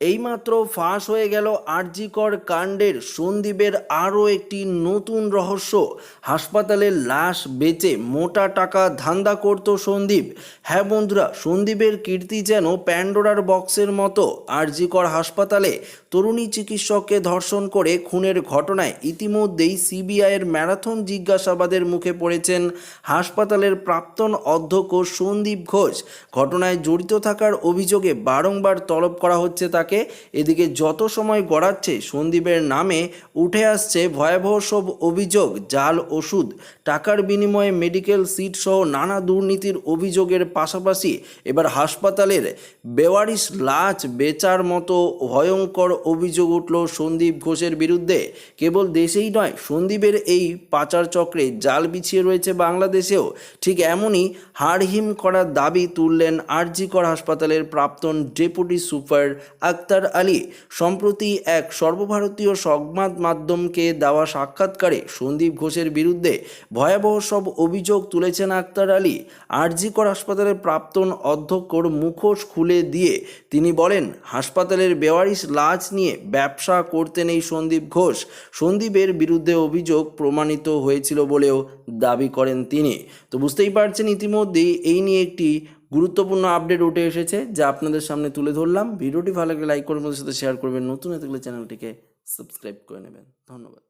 এইমাত্র ফাঁস হয়ে গেল আরজিকর কাণ্ডের সন্দীপের আরও একটি নতুন রহস্য। হাসপাতালের লাশ বেচে মোটা টাকা ধান্দা করত সন্দীপ। হ্যাঁ বন্ধুরা, সন্দীপের কীর্তি যেন প্যান্ডোরার বক্সের মতো। আরজিকর হাসপাতালে তরুণী চিকিৎসককে ধর্ষণ করে খুনের ঘটনায় ইতিমধ্যেই সিবিআইয়ের ম্যারাথন জিজ্ঞাসাবাদের মুখে পড়েছেন হাসপাতালের প্রাক্তন অধ্যক্ষ সন্দীপ ঘোষ। ঘটনায় জড়িত থাকার অভিযোগে বারংবার তলব করা হচ্ছে তাকে। এদিকে যত সময় গড়াচ্ছে, সন্দীপের নামে উঠে আসছে ভয়াবহ সব অভিযোগ, জাল, ওষুধ। টাকার বিনিময়ে মেডিকেল সিট সহ নানা দুর্নীতির অভিযোগের পাশাপাশি এবার হাসপাতালের বেওয়ারিশ লাচ বেচার মতো ভয়ঙ্কর অভিযোগ উঠল সন্দীপ ঘোষের বিরুদ্ধে। কেবল দেশেই নয়, সন্দীপের এই পাচার চক্রে জাল বিছিয়ে রয়েছে বাংলাদেশেও। ঠিক এমনই হাড়হিম করার দাবি তুললেন আরজিকর হাসপাতালের প্রাক্তন ডেপুটি সুপার আক্তার আলী সম্প্রতি এক সর্বভারতীয় সংবাদ মাধ্যমকে দেওয়া সাক্ষাৎকারে সন্দীপ ঘোষের বিরুদ্ধে ভয়াবহ সব অভিযোগ তুলেছেন আক্তার আলী। আরজিকর হাসপাতালের প্রাক্তন অধ্যক্ষর মুখোশ খুলে দিয়ে তিনি বলেন, হাসপাতালের বেওয়ারিশ লাজ নিয়ে ব্যবসা করতেন এই সন্দীপ ঘোষ। সন্দীপের বিরুদ্ধে অভিযোগ প্রমাণিত হয়েছিল বলেও দাবি করেন তিনি। তো বুঝতেই পারছেন ইতিমধ্যেই এই নিয়ে একটি গুরুত্বপূর্ণ আপডেট উঠে এসেছে, যা আপনাদের সামনে তুলে ধরলাম। ভিডিওটি ভালো লাগলে লাইক করবেন সাথে শেয়ার করবেন। নতুন এতগুলো চ্যানেলটিকে সাবস্ক্রাইব করে নেবেন। ধন্যবাদ।